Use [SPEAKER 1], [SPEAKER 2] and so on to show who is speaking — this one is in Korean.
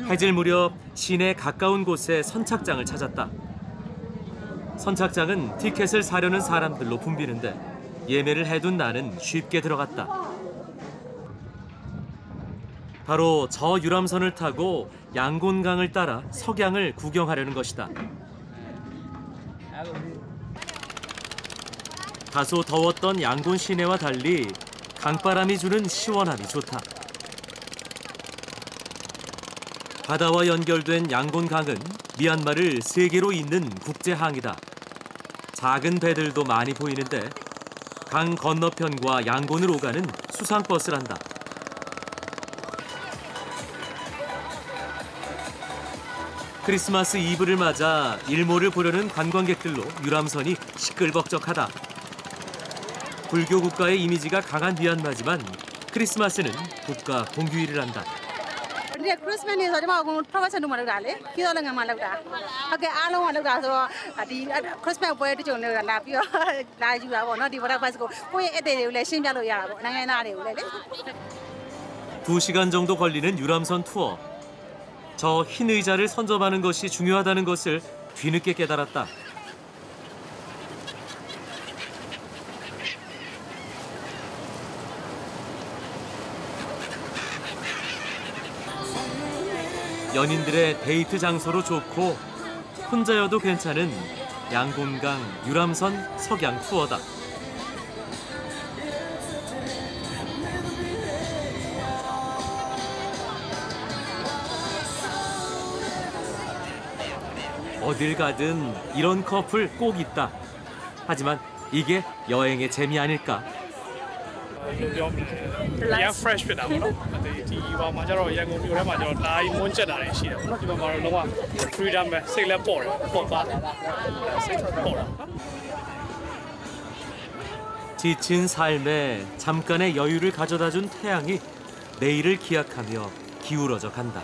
[SPEAKER 1] 해질 무렵 시내 가까운 곳에 선착장을 찾았다. 선착장은 티켓을 사려는 사람들로 붐비는데 예매를 해둔 나는 쉽게 들어갔다. 바로 저 유람선을 타고 양곤강을 따라 석양을 구경하려는 것이다. 다소 더웠던 양곤 시내와 달리 강바람이 주는 시원함이 좋다. 바다와 연결된 양곤강은 미얀마를 세계로 잇는 국제항이다. 작은 배들도 많이 보이는데 강 건너편과 양곤을 오가는 수상버스란다. 크리스마스 이브를 맞아 일몰을 보려는 관광객들로 유람선이 시끌벅적하다. 불교 국가의 이미지가 강한 미얀마지만 크리스마스는 국가 공휴일을 한다.
[SPEAKER 2] Recruit many so jama agun professor nu malu dale. Kita lengan malu dah. Okay, alam malu dah so di recruit many boy tu jono dah napi oh dah juga bono di borak pas ko. Koi ede ule simjalo ya bo. Nangai nare ule le.
[SPEAKER 1] 2시간 정도 걸리는 유람선 투어. 저 흰 의자를 선점하는 것이 중요하다는 것을 뒤늦게 깨달았다. 연인들의 데이트 장소로 좋고 혼자여도 괜찮은 양곤강 유람선 석양 투어다. 어딜 가든 이런 커플 꼭 있다. 하지만 이게 여행의 재미 아닐까?
[SPEAKER 3] ဘယ်လိုပြောမလဲရန် fresh ဖြစ်တာပေါ့နော်ဒီဒီဘာမှာကျတော့ရန်ကုန်မြို့ထဲမှာကျတော့လာရင်မွန်းချက်တာတွေရှိတယ်ပေါ့နော်ဒီမှာမှာတော့လုံးဝ freedom ပဲစိတ်လည်းပေါ့တယ်ပေါ့ပါစိတ်ပေါ့တာ
[SPEAKER 1] 지친 삶에 잠깐의 여유를 가져다 준 태양이 내일을 기약하며 기울어져 간다.